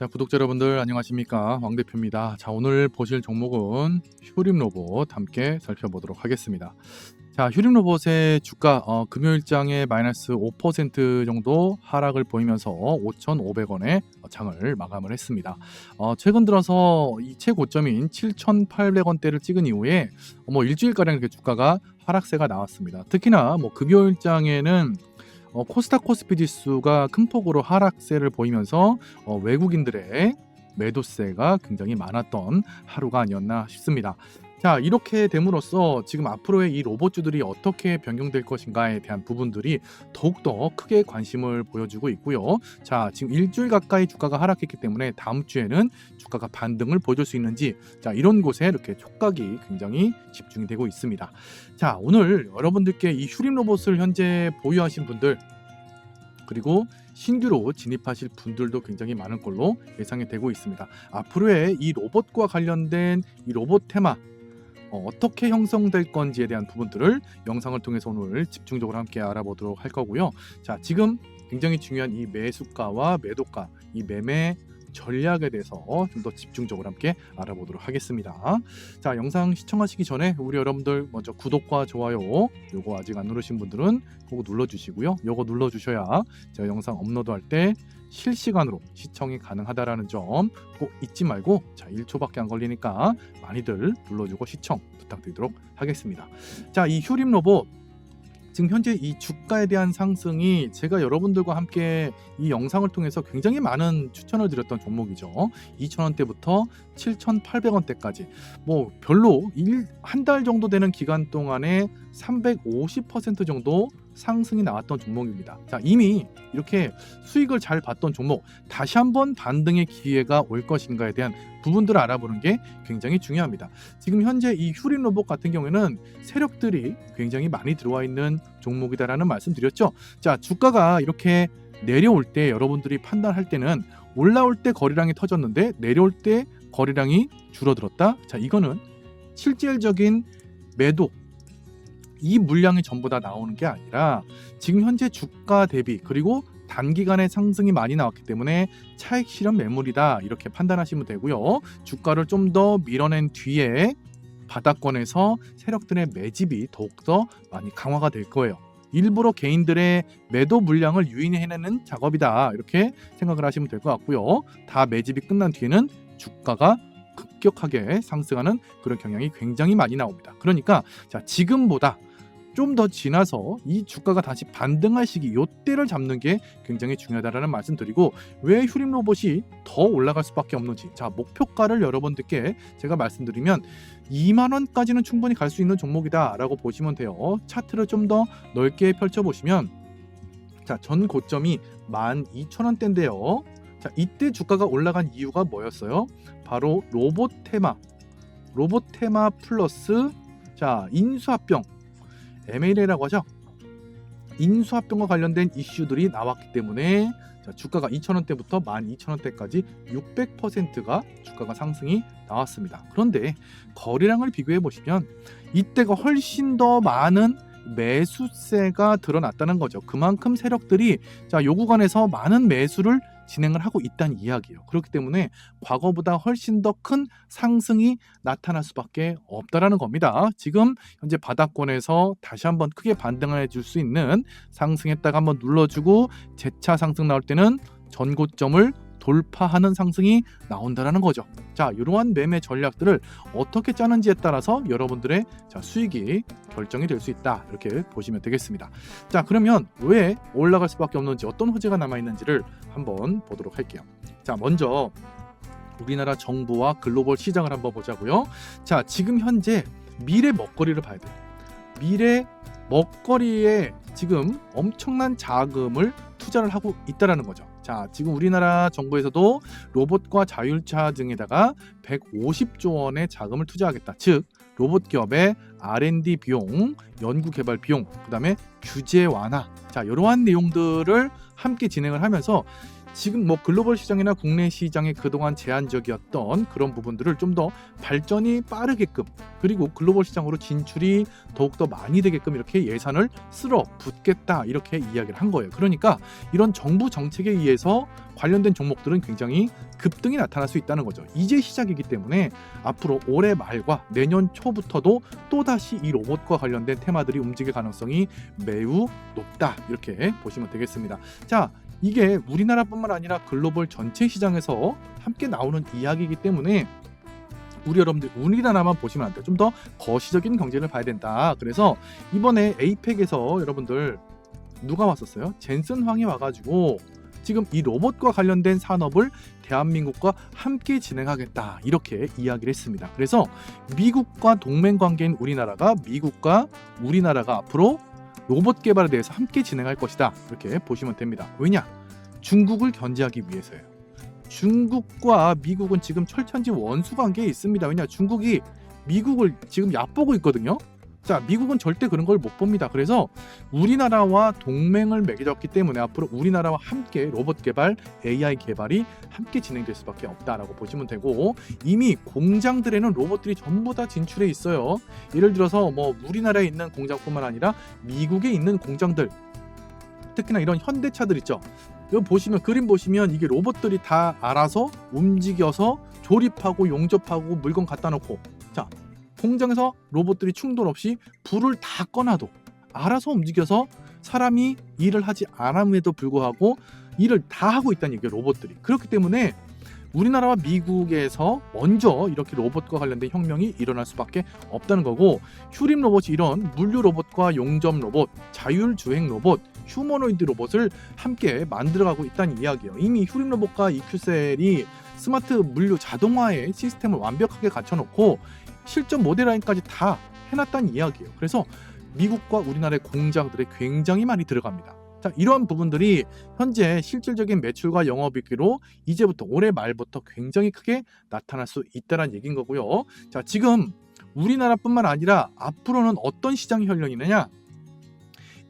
자, 구독자 여러분들 안녕하십니까? 왕 대표입니다. 자, 오늘 보실 종목은 휴림 로봇 함께 살펴보도록 하겠습니다. 자, 휴림 로봇의 주가 어, 금요일장에 마이너스 5% 정도 하락을 보이면서 5,500원에 장을 마감을 했습니다. 어, 최근 들어서 이 최고점인 7,800원대를 찍은 이후에 뭐 일주일 가량 이렇게 주가가 하락세가 나왔습니다. 특히나 뭐 금요일장에는 어, 코스닥 코스피 지수가 큰 폭으로 하락세를 보이면서 어, 외국인들의 매도세가 굉장히 많았던 하루가 아니었나 싶습니다. 자 이렇게 됨으로써 지금 앞으로의 이 로봇주들이 어떻게 변경될 것인가에 대한 부분들이 더욱더 크게 관심을 보여주고 있고요. 자 지금 일주일 가까이 주가가 하락했기 때문에 다음 주에는 주가가 반등을 보여줄 수 있는지 자 이런 곳에 이렇게 촉각이 굉장히 집중이 되고 있습니다. 자 오늘 여러분들께 이 휴림 로봇을 현재 보유하신 분들 그리고 신규로 진입하실 분들도 굉장히 많은 걸로 예상이 되고 있습니다. 앞으로의 이 로봇과 관련된 이 로봇 테마 어, 떻게 형성될 건지에 대한 부분들을 영상을 통해서 오늘 집중적으로 함께 알아보도록 할 거고요. 자, 지금 굉장히 중요한 이 매수가와 매도가, 이 매매 전략에 대해서 좀 더 집중적으로 함께 알아보도록 하겠습니다. 자, 영상 시청하시기 전에 우리 여러분들 먼저 구독과 좋아요 요거 아직 안 누르신 분들은 그거 눌러 주시고요. 요거 눌러 주셔야 제가 영상 업로드할 때 실시간으로 시청이 가능하다라는 점 꼭 잊지 말고 자 1초밖에 안 걸리니까 많이들 눌러주고 시청 부탁드리도록 하겠습니다. 자 이 휴림 로봇 지금 현재 이 주가에 대한 상승이 제가 여러분들과 함께 이 영상을 통해서 굉장히 많은 추천을 드렸던 종목이죠. 2,000원대부터 7,800원대까지 뭐 별로 한 달 정도 되는 기간 동안에 350% 정도 상승이 나왔던 종목입니다. 자, 이미 이렇게 수익을 잘 봤던 종목 다시 한번 반등의 기회가 올 것인가에 대한 부분들을 알아보는 게 굉장히 중요합니다. 지금 현재 이 휴린 로봇 같은 경우에는 세력들이 굉장히 많이 들어와 있는 종목이다라는 말씀 드렸죠. 자, 주가가 이렇게 내려올 때 여러분들이 판단할 때는 올라올 때 거래량이 터졌는데 내려올 때 거래량이 줄어들었다. 자, 이거는 실질적인 매도 이 물량이 전부 다 나오는 게 아니라 지금 현재 주가 대비 그리고 단기간에 상승이 많이 나왔기 때문에 차익 실현 매물이다 이렇게 판단하시면 되고요. 주가를 좀 더 밀어낸 뒤에 바닥권에서 세력들의 매집이 더욱더 많이 강화가 될 거예요. 일부러 개인들의 매도 물량을 유인해내는 작업이다 이렇게 생각을 하시면 될 것 같고요. 다 매집이 끝난 뒤에는 주가가 급격하게 상승하는 그런 경향이 굉장히 많이 나옵니다. 그러니까 자 지금보다 좀 더 지나서 이 주가가 다시 반등할 시기 요때를 잡는 게 굉장히 중요하다라는 말씀 드리고 왜 휴림 로봇이 더 올라갈 수밖에 없는지 자 목표가를 여러분들께 제가 말씀드리면 2만 원까지는 충분히 갈 수 있는 종목이다라고 보시면 돼요. 차트를 좀 더 넓게 펼쳐 보시면 자 전 고점이 12,000원대인데요. 자 이때 주가가 올라간 이유가 뭐였어요? 바로 로봇 테마 로봇 테마 플러스 자 인수합병 M&A라고 하죠. 인수합병과 관련된 이슈들이 나왔기 때문에 자, 주가가 2,000원대부터 12,000원대까지 600%가 주가가 상승이 나왔습니다. 그런데 거래량을 비교해 보시면 이때가 훨씬 더 많은 매수세가 드러났다는 거죠. 그만큼 세력들이 자, 요 구간에서 많은 매수를 진행을 하고 있다는 이야기예요. 그렇기 때문에 과거보다 훨씬 더 큰 상승이 나타날 수밖에 없다라는 겁니다. 지금 현재 바닥권에서 다시 한번 크게 반등해 줄 수 있는 상승했다가 한번 눌러주고 재차 상승 나올 때는 전고점을 돌파하는 상승이 나온다라는 거죠. 자, 이러한 매매 전략들을 어떻게 짜는지에 따라서 여러분들의 자, 수익이 결정이 될 수 있다. 이렇게 보시면 되겠습니다. 자, 그러면 왜 올라갈 수밖에 없는지 어떤 호재가 남아 있는지를 한번 보도록 할게요. 자, 먼저 우리나라 정부와 글로벌 시장을 한번 보자고요. 자, 지금 현재 미래 먹거리를 봐야 돼요. 미래 먹거리에 지금 엄청난 자금을 투자를 하고 있다라는 거죠. 자, 지금 우리나라 정부에서도 로봇과 자율차 등에다가 150조 원의 자금을 투자하겠다. 즉, 로봇 기업의 R&D 비용, 연구 개발 비용, 그다음에 규제 완화. 자, 이러한 내용들을 함께 진행을 하면서 지금 뭐 글로벌 시장이나 국내 시장에 그동안 제한적이었던 그런 부분들을 좀 더 발전이 빠르게끔 그리고 글로벌 시장으로 진출이 더욱더 많이 되게끔 이렇게 예산을 쓸어 붓겠다 이렇게 이야기를 한 거예요. 그러니까 이런 정부 정책에 의해서 관련된 종목들은 굉장히 급등이 나타날 수 있다는 거죠. 이제 시작이기 때문에 앞으로 올해 말과 내년 초부터도 또다시 이 로봇과 관련된 테마들이 움직일 가능성이 매우 높다 이렇게 보시면 되겠습니다. 자, 이게 우리나라뿐만 아니라 글로벌 전체 시장에서 함께 나오는 이야기이기 때문에 우리 여러분들 우리나라만 보시면 안 돼요. 좀 더 거시적인 경제를 봐야 된다. 그래서 이번에 에이펙에서 여러분들 누가 왔었어요? 젠슨 황이 와가지고 지금 이 로봇과 관련된 산업을 대한민국과 함께 진행하겠다 이렇게 이야기를 했습니다. 그래서 미국과 동맹 관계인 우리나라가 미국과 우리나라가 앞으로 로봇 개발에 대해서 함께 진행할 것이다 이렇게 보시면 됩니다. 왜냐? 중국을 견제하기 위해서예요. 중국과 미국은 지금 철천지 원수 관계에 있습니다. 왜냐? 중국이 미국을 지금 얕보고 있거든요. 자, 미국은 절대 그런 걸 못 봅니다. 그래서 우리나라와 동맹을 맺었기 때문에 앞으로 우리나라와 함께 로봇 개발, AI 개발이 함께 진행될 수밖에 없다라고 보시면 되고 이미 공장들에는 로봇들이 전부 다 진출해 있어요. 예를 들어서 뭐 우리나라에 있는 공장뿐만 아니라 미국에 있는 공장들 특히나 이런 현대차들 있죠. 여기 보시면 그림 보시면 이게 로봇들이 다 알아서 움직여서 조립하고 용접하고 물건 갖다 놓고 자 공장에서 로봇들이 충돌 없이 불을 다 꺼놔도 알아서 움직여서 사람이 일을 하지 않음에도 불구하고 일을 다 하고 있다는 얘기예요 로봇들이 그렇기 때문에 우리나라와 미국에서 먼저 이렇게 로봇과 관련된 혁명이 일어날 수밖에 없다는 거고 휴림 로봇이 이런 물류 로봇과 용접 로봇, 자율 주행 로봇, 휴머노이드 로봇을 함께 만들어가고 있다는 이야기예요. 이미 휴림 로봇과 이큐셀이 스마트 물류 자동화의 시스템을 완벽하게 갖춰놓고 실전 모델 라인까지 다 해놨다는 이야기예요. 그래서 미국과 우리나라의 공장들에 굉장히 많이 들어갑니다. 자, 이러한 부분들이 현재 실질적인 매출과 영업이익으로 이제부터 올해 말부터 굉장히 크게 나타날 수 있다는 얘기인 거고요. 자, 지금 우리나라뿐만 아니라 앞으로는 어떤 시장이 혈령이느냐?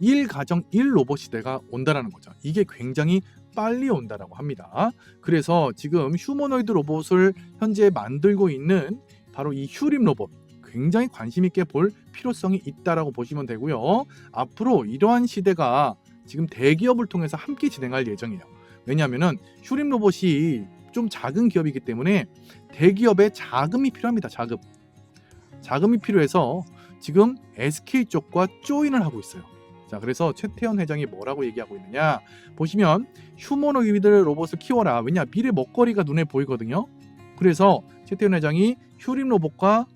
1가정 1로봇 시대가 온다라는 거죠. 이게 굉장히 빨리 온다라고 합니다. 그래서 지금 휴머노이드 로봇을 현재 만들고 있는 바로 이 휴림 로봇 굉장히 관심 있게 볼 필요성이 있다라고 보시면 되고요. 앞으로 이러한 시대가 지금 대기업을 통해서 함께 진행할 예정이에요. 왜냐하면은 휴림 로봇이 좀 작은 기업이기 때문에 대기업의 자금이 필요합니다. 자금. 자금이 필요해서 지금 SK 쪽과 조인을 하고 있어요. 자, 그래서 최태원 회장이 뭐라고 얘기하고 있느냐? 보시면 휴머노이드 로봇을 키워라. 왜냐? 미래 먹거리가 눈에 보이거든요. 그래서 최태원 회장이 휴림 로봇과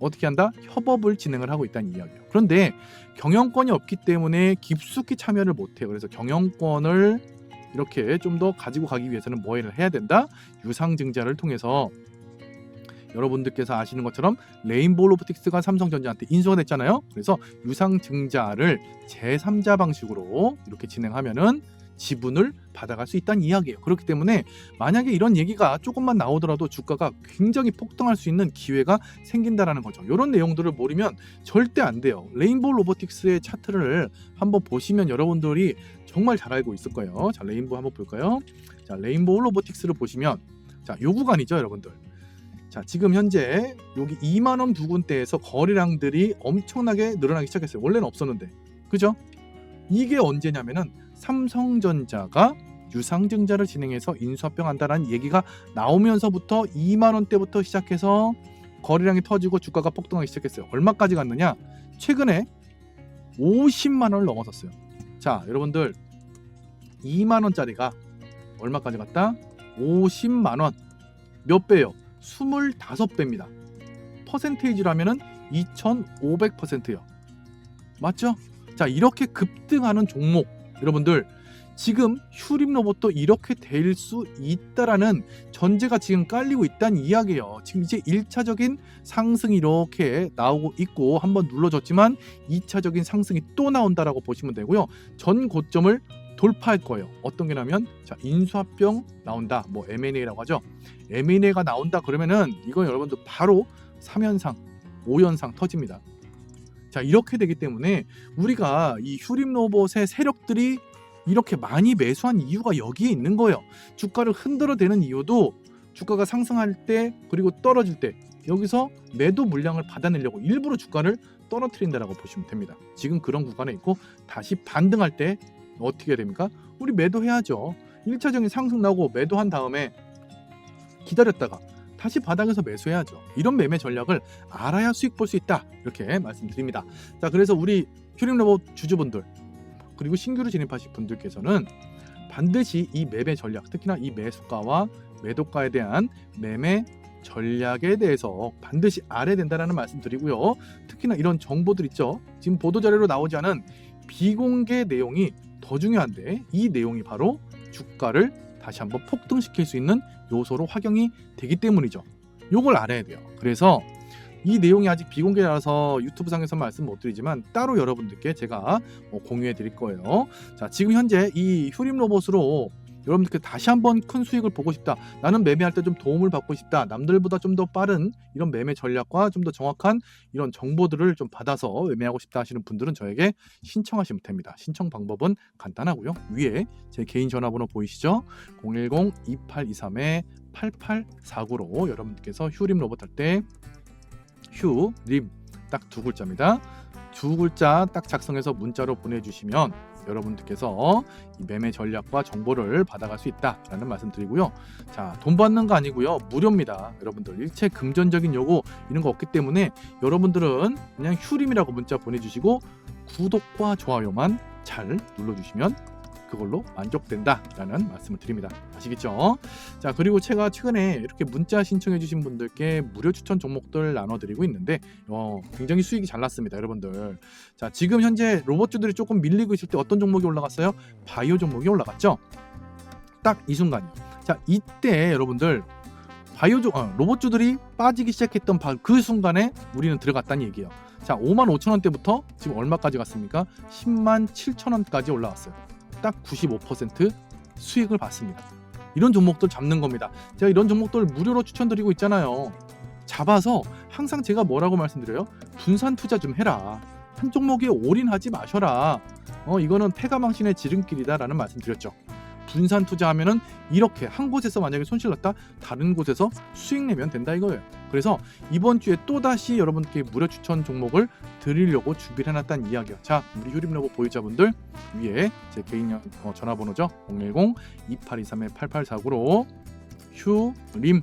어떻게 한다? 협업을 진행을 하고 있다는 이야기예요. 그런데 경영권이 없기 때문에 깊숙이 참여를 못해요. 그래서 경영권을 이렇게 좀 더 가지고 가기 위해서는 뭐를 해야 된다? 유상증자를 통해서 여러분들께서 아시는 것처럼 레인보우 로보틱스가 삼성전자한테 인수가 됐잖아요. 그래서 유상증자를 제3자 방식으로 이렇게 진행하면은 지분을 받아갈 수 있다는 이야기예요. 그렇기 때문에 만약에 이런 얘기가 조금만 나오더라도 주가가 굉장히 폭등할 수 있는 기회가 생긴다라는 거죠. 이런 내용들을 모르면 절대 안 돼요. 레인보우 로보틱스의 차트를 한번 보시면 여러분들이 정말 잘 알고 있을 거예요. 자, 레인보우 한번 볼까요? 자, 레인보우 로보틱스를 보시면 자, 요 구간이죠, 여러분들. 자, 지금 현재 여기 2만 원 부근대에서 거래량들이 엄청나게 늘어나기 시작했어요. 원래는 없었는데. 그죠? 이게 언제냐면은 삼성전자가 유상증자를 진행해서 인수합병한다라는 얘기가 나오면서부터 2만 원대부터 시작해서 거래량이 터지고 주가가 폭등하기 시작했어요. 얼마까지 갔느냐? 최근에 50만 원을 넘어섰어요. 자, 여러분들 2만 원짜리가 얼마까지 갔다? 50만 원. 몇 배요? 25배입니다. 퍼센테이지로 하면은 2,500%요. 맞죠? 자, 이렇게 급등하는 종목 여러분들 지금 휴림 로봇도 이렇게 될 수 있다라는 전제가 지금 깔리고 있다는 이야기예요. 지금 이제 1차적인 상승이 이렇게 나오고 있고 한번 눌러줬지만 2차적인 상승이 또 나온다라고 보시면 되고요. 전 고점을 돌파할 거예요. 어떤 게냐면 자 인수합병 나온다. 뭐 M&A라고 하죠. M&A가 나온다 그러면은 이건 여러분들 바로 3연상, 5연상 터집니다. 자 이렇게 되기 때문에 우리가 이 휴림 로봇의 세력들이 이렇게 많이 매수한 이유가 여기에 있는 거예요. 주가를 흔들어 대는 이유도 주가가 상승할 때 그리고 떨어질 때 여기서 매도 물량을 받아내려고 일부러 주가를 떨어뜨린다라고 보시면 됩니다. 지금 그런 구간에 있고 다시 반등할 때 어떻게 됩니까? 우리 매도해야죠. 1차적인 상승 나고 매도한 다음에 기다렸다가 다시 바닥에서 매수해야죠. 이런 매매 전략을 알아야 수익 볼 수 있다. 이렇게 말씀드립니다. 자, 그래서 우리 휴림 로봇 주주분들 그리고 신규로 진입하실 분들께서는 반드시 이 매매 전략, 특히나 이 매수가와 매도가에 대한 매매 전략에 대해서 반드시 알아야 된다라는 말씀 드리고요. 특히나 이런 정보들 있죠. 지금 보도 자료로 나오지 않은 비공개 내용이 더 중요한데 이 내용이 바로 주가를 다시 한번 폭등시킬 수 있는 요소로 활용이 되기 때문이죠. 요걸 알아야 돼요. 그래서 이 내용이 아직 비공개라서 유튜브 상에서 말씀 못 드리지만 따로 여러분들께 제가 어, 공유해 드릴 거예요. 자, 지금 현재 이 휴림 로봇으로 여러분들께 다시 한번 큰 수익을 보고 싶다. 나는 매매할 때 좀 도움을 받고 싶다. 남들보다 좀 더 빠른 이런 매매 전략과 좀 더 정확한 이런 정보들을 좀 받아서 매매하고 싶다 하시는 분들은 저에게 신청하시면 됩니다. 신청 방법은 간단하고요. 위에 제 개인 전화번호 보이시죠? 010-2823-8849로 여러분들께서 휴림 로봇 할 때 휴, 림 딱 두 글자입니다. 두 글자 딱 작성해서 문자로 보내주시면 여러분들께서 이 매매 전략과 정보를 받아갈 수 있다라는 말씀드리고요. 자, 돈 받는 거 아니고요. 무료입니다. 여러분들 일체 금전적인 요구 이런 거 없기 때문에 여러분들은 그냥 휴림이라고 문자 보내주시고 구독과 좋아요만 잘 눌러주시면 그걸로 만족된다라는 말씀을 드립니다. 아시겠죠? 자 그리고 제가 최근에 이렇게 문자 신청해주신 분들께 무료 추천 종목들 나눠드리고 있는데 어, 굉장히 수익이 잘 났습니다, 여러분들. 자 지금 현재 로봇주들이 조금 밀리고 있을 때 어떤 종목이 올라갔어요? 바이오 종목이 올라갔죠. 딱 이 순간이요. 자 이때 여러분들 바이오 종 어, 로봇주들이 빠지기 시작했던 바, 그 순간에 우리는 들어갔다는 얘기예요. 자 5만 5천 원대부터 지금 얼마까지 갔습니까? 10만 7천 원까지 올라왔어요. 딱 95% 수익을 받습니다. 이런 종목들 잡는 겁니다. 제가 이런 종목들 무료로 추천드리고 있잖아요. 잡아서 항상 제가 뭐라고 말씀드려요? 분산 투자 좀 해라. 한 종목에 올인하지 마셔라. 어 이거는 패가망신의 지름길이다라는 말씀 드렸죠. 분산 투자하면은 이렇게 한 곳에서 만약에 손실 났다 다른 곳에서 수익 내면 된다 이거예요. 그래서 이번 주에 또 다시 여러분께 무료 추천 종목을 드리려고 준비를 해놨다는 이야기요. 자, 우리 로봇 보유자분들 위에 제 개인 연- 어, 전화번호죠. 010-2823-8849로 휴림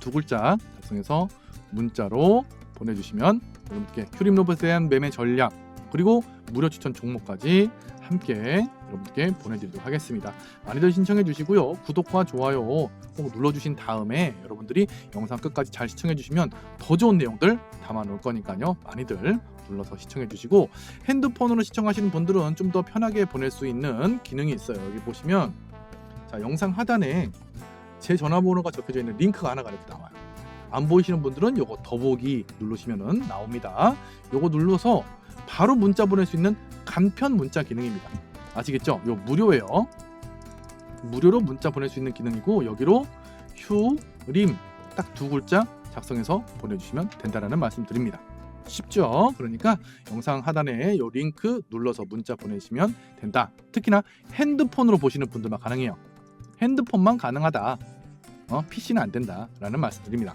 두 글자 작성해서 문자로 보내주시면 여러분께 휴림 로봇에 대한 매매 전략 그리고 무료 추천 종목까지 함께 여러분께 보내드리도록 하겠습니다. 많이들 신청해 주시고요. 구독과 좋아요 꼭 눌러주신 다음에 여러분들이 영상 끝까지 잘 시청해 주시면 더 좋은 내용들 담아 놓을 거니까요. 많이들 눌러서 시청해 주시고 핸드폰으로 시청하시는 분들은 좀 더 편하게 보낼 수 있는 기능이 있어요. 여기 보시면 자 영상 하단에 제 전화번호가 적혀져 있는 링크가 하나가 이렇게 나와요. 안 보이시는 분들은 요거 더보기 누르시면은 나옵니다. 요거 눌러서 바로 문자 보낼 수 있는 간편 문자 기능입니다. 아시겠죠? 요 무료예요. 무료로 문자 보낼 수 있는 기능이고 여기로 휴림 딱 두 글자 작성해서 보내주시면 된다라는 말씀드립니다. 쉽죠? 그러니까 영상 하단에 요 링크 눌러서 문자 보내시면 된다. 특히나 핸드폰으로 보시는 분들만 가능해요. 핸드폰만 가능하다. 어, PC는 안 된다라는 말씀드립니다.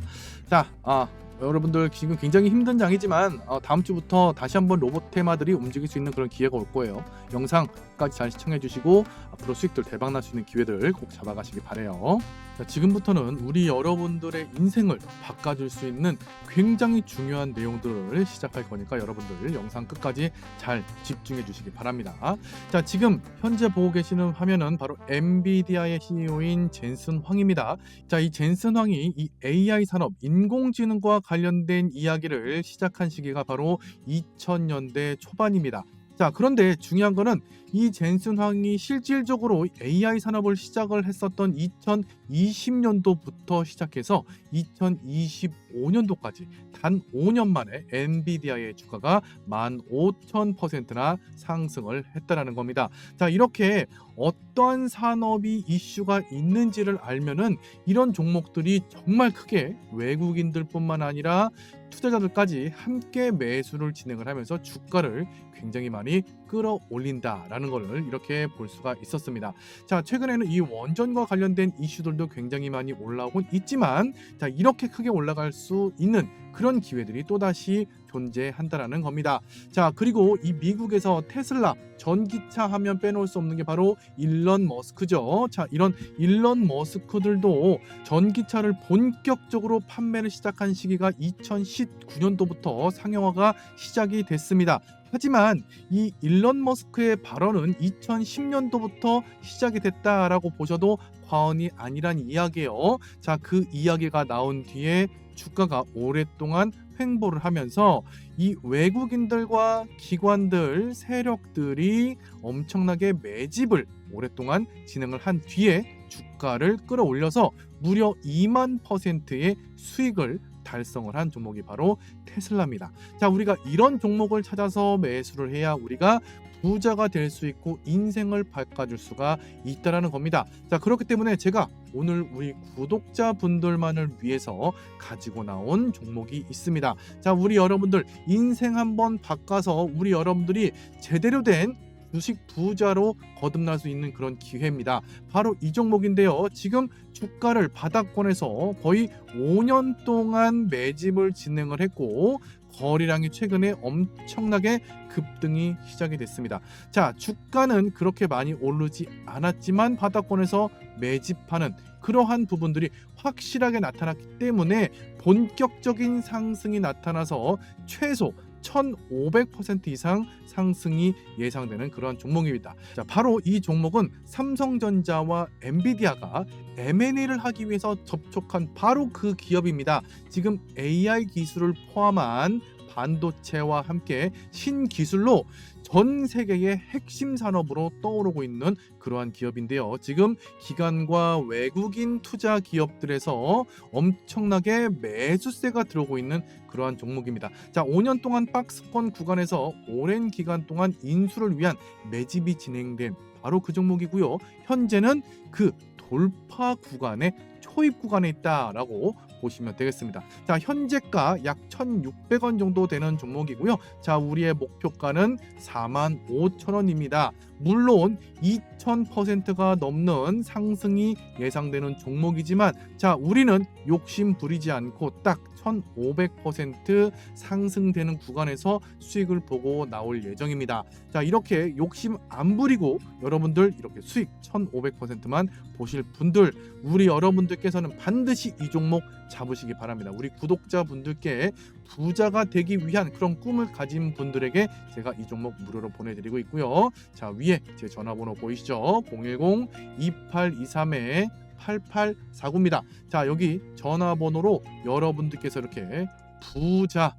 자, 아, 여러분들 지금 굉장히 힘든 장이지만 어, 다음 주부터 다시 한번 로봇 테마들이 움직일 수 있는 그런 기회가 올 거예요. 영상까지 잘 시청해 주시고 앞으로 수익들 대박 날 수 있는 기회들 꼭 잡아가시기 바래요. 자, 지금부터는 우리 여러분들의 인생을 바꿔줄 수 있는 굉장히 중요한 내용들을 시작할 거니까 여러분들 영상 끝까지 잘 집중해 주시기 바랍니다. 자, 지금 현재 보고 계시는 화면은 바로 엔비디아의 CEO인 젠슨 황입니다. 자, 이 젠슨 황이 이 AI 산업, 인공지능과 관련된 이야기를 시작한 시기가 바로 2000년대 초반입니다. 자, 그런데 중요한 거는 이 젠슨 황이 실질적으로 AI 산업을 시작을 했었던 2020년도부터 시작해서 2025년도까지 단 5년 만에 엔비디아의 주가가 15,000%나 상승을 했다라는 겁니다. 자, 이렇게 어떠한 산업이 이슈가 있는지를 알면은 이런 종목들이 정말 크게 외국인들뿐만 아니라 투자자들까지 함께 매수를 진행을 하면서 주가를 굉장히 많이 끌어올린다라는 것을 이렇게 볼 수가 있었습니다. 자, 최근에는 이 원전과 관련된 이슈들도 굉장히 많이 올라오고 있지만 자, 이렇게 크게 올라갈 수 있는 그런 기회들이 또다시 존재한다라는 겁니다. 자, 그리고 이 미국에서 테슬라 전기차 하면 빼놓을 수 없는 게 바로 일론 머스크죠. 자, 이런 일론 머스크들도 전기차를 본격적으로 판매를 시작한 시기가 2019년도부터 상용화가 시작이 됐습니다. 하지만 이 일론 머스크의 발언은 2010년도부터 시작이 됐다라고 보셔도 과언이 아니란 이야기예요. 자, 그 이야기가 나온 뒤에 주가가 오랫동안 횡보를 하면서 이 외국인들과 기관들 세력들이 엄청나게 매집을 오랫동안 진행을 한 뒤에 주가를 끌어올려서 무려 2만 퍼센트의 수익을 달성을 한 종목이 바로 테슬라입니다. 자, 우리가 이런 종목을 찾아서 매수를 해야 우리가 부자가 될 수 있고 인생을 바꿔줄 수가 있다라는 겁니다. 자, 그렇기 때문에 제가 오늘 우리 구독자 분들만을 위해서 가지고 나온 종목이 있습니다. 자, 우리 여러분들 인생 한번 바꿔서 우리 여러분들이 제대로 된 주식 부자로 거듭날 수 있는 그런 기회입니다. 바로 이 종목인데요. 지금 주가를 바닥권에서 거의 5년 동안 매집을 진행을 했고 거래량이 최근에 엄청나게 급등이 시작이 됐습니다. 자, 주가는 그렇게 많이 오르지 않았지만 바닥권에서 매집하는 그러한 부분들이 확실하게 나타났기 때문에 본격적인 상승이 나타나서 최소 1,500% 이상 상승이 예상되는 그런 종목입니다. 자, 바로 이 종목은 삼성전자와 엔비디아가 M&A를 하기 위해서 접촉한 바로 그 기업입니다. 지금 AI 기술을 포함한 반도체와 함께 신기술로 전 세계의 핵심 산업으로 떠오르고 있는 그러한 기업인데요. 지금 기관과 외국인 투자 기업들에서 엄청나게 매수세가 들어오고 있는 그러한 종목입니다. 자, 5년 동안 박스권 구간에서 오랜 기간 동안 인수를 위한 매집이 진행된 바로 그 종목이고요. 현재는 그 돌파 구간에 초입 구간에 있다라고 보시면 되겠습니다. 자, 현재가 약 1,600원 정도 되는 종목이고요. 자, 우리의 목표가는 45,000원입니다. 물론 2,000%가 넘는 상승이 예상되는 종목이지만 자, 우리는 욕심 부리지 않고 딱 1,500% 상승되는 구간에서 수익을 보고 나올 예정입니다. 자, 이렇게 욕심 안 부리고 여러분들 이렇게 수익 1,500%만 보실 분들 우리 여러분들께서는 반드시 이 종목 잡으시기 바랍니다. 우리 구독자분들께 부자가 되기 위한 그런 꿈을 가진 분들에게 제가 이 종목 무료로 보내드리고 있고요. 자 위에 제 전화번호 보이시죠? 010-2823에 8849입니다. 자 여기 전화번호로 여러분들께서 이렇게 부자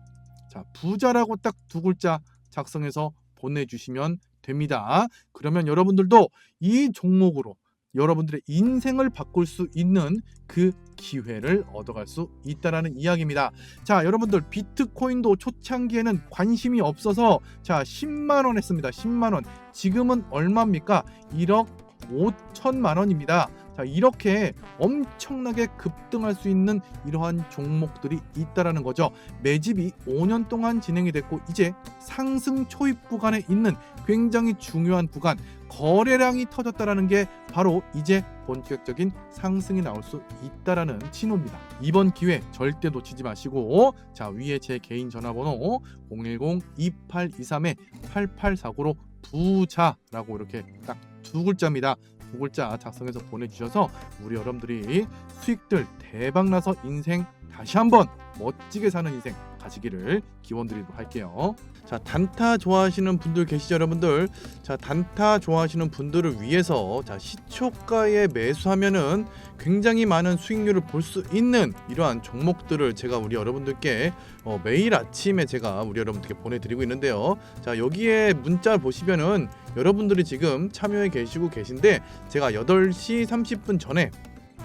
자 부자라고 딱 두 글자 작성해서 보내주시면 됩니다. 그러면 여러분들도 이 종목으로 여러분들의 인생을 바꿀 수 있는 그 기회를 얻어갈 수 있다라는 이야기입니다. 자, 여러분들 비트코인도 초창기에는 관심이 없어서 자 10만 원 했습니다. 10만 원. 지금은 얼마입니까? 1억 5천만 원입니다. 자, 이렇게 엄청나게 급등할 수 있는 이러한 종목들이 있다라는 거죠. 매집이 5년 동안 진행이 됐고 이제 상승 초입 구간에 있는 굉장히 중요한 구간 거래량이 터졌다라는 게 바로 이제 본격적인 상승이 나올 수 있다라는 신호입니다. 이번 기회 절대 놓치지 마시고 자 위에 제 개인 전화번호 010-2823-8849로 부자라고 이렇게 딱 두 글자입니다. 두 글자 작성해서 보내주셔서 우리 여러분들이 수익들 대박 나서 인생 다시 한번 멋지게 사는 인생 가시기를 기원드리도록 할게요. 자 단타 좋아하시는 분들 계시죠 여러분들 자 단타 좋아하시는 분들을 위해서 자 시초가에 매수하면은 굉장히 많은 수익률을 볼 수 있는 이러한 종목들을 제가 우리 여러분들께 어, 매일 아침에 제가 우리 여러분들께 보내드리고 있는데요 자 여기에 문자를 보시면은 여러분들이 지금 참여해 계시고 계신데 제가 8시 30분 전에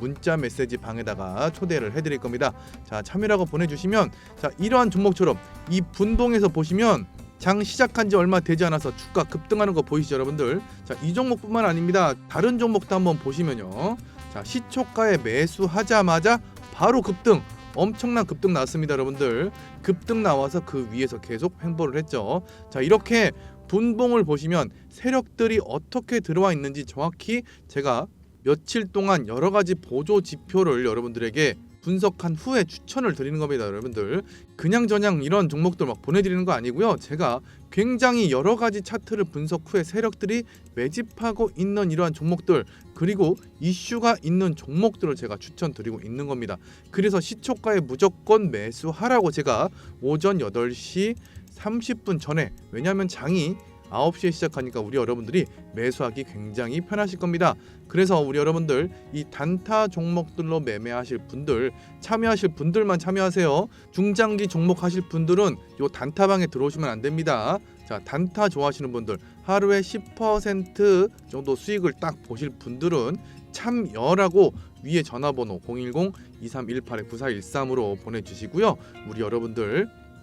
문자 메시지 방에다가 초대를 해드릴 겁니다. 자 참여라고 보내주시면 자 이러한 종목처럼 이 분봉에서 보시면 장 시작한 지 얼마 되지 않아서 주가 급등하는 거 보이시죠 여러분들? 자이 종목뿐만 아닙니다. 다른 종목도 한번 보시면요. 자 시초가에 매수하자마자 바로 급등 엄청난 급등 나왔습니다 여러분들. 급등 나와서 그 위에서 계속 횡보를 했죠. 자 이렇게 분봉을 보시면 세력들이 어떻게 들어와 있는지 정확히 제가 며칠 동안 여러 가지 보조 지표를 여러분들에게 분석한 후에 추천을 드리는 겁니다, 여러분들. 그냥 저냥 이런 종목들 막 보내드리는 거 아니고요. 제가 굉장히 여러 가지 차트를 분석 후에 세력들이 매집하고 있는 이러한 종목들 그리고 이슈가 있는 종목들을 제가 추천드리고 있는 겁니다. 그래서 시초가에 무조건 매수하라고 제가 오전 8시 30분 전에 왜냐하면 장이 9시에 시작하니까 우리 여러분들이 매수하기 굉장히 편하실 겁니다. 그래서 우리 여러분들 이 단타 종목들로 매매하실 분들 참여하실 분들만 참여하세요. 중장기 종목 하실 분들은 요 단타방에 들어오시면 안 됩니다. 자, 단타 좋아하시는 분들 하루에 10% 정도 수익을 딱 보실 분들은 참여라고 위에 전화번호 010-2318-9413으로 보내주시고요. 우리 여러분들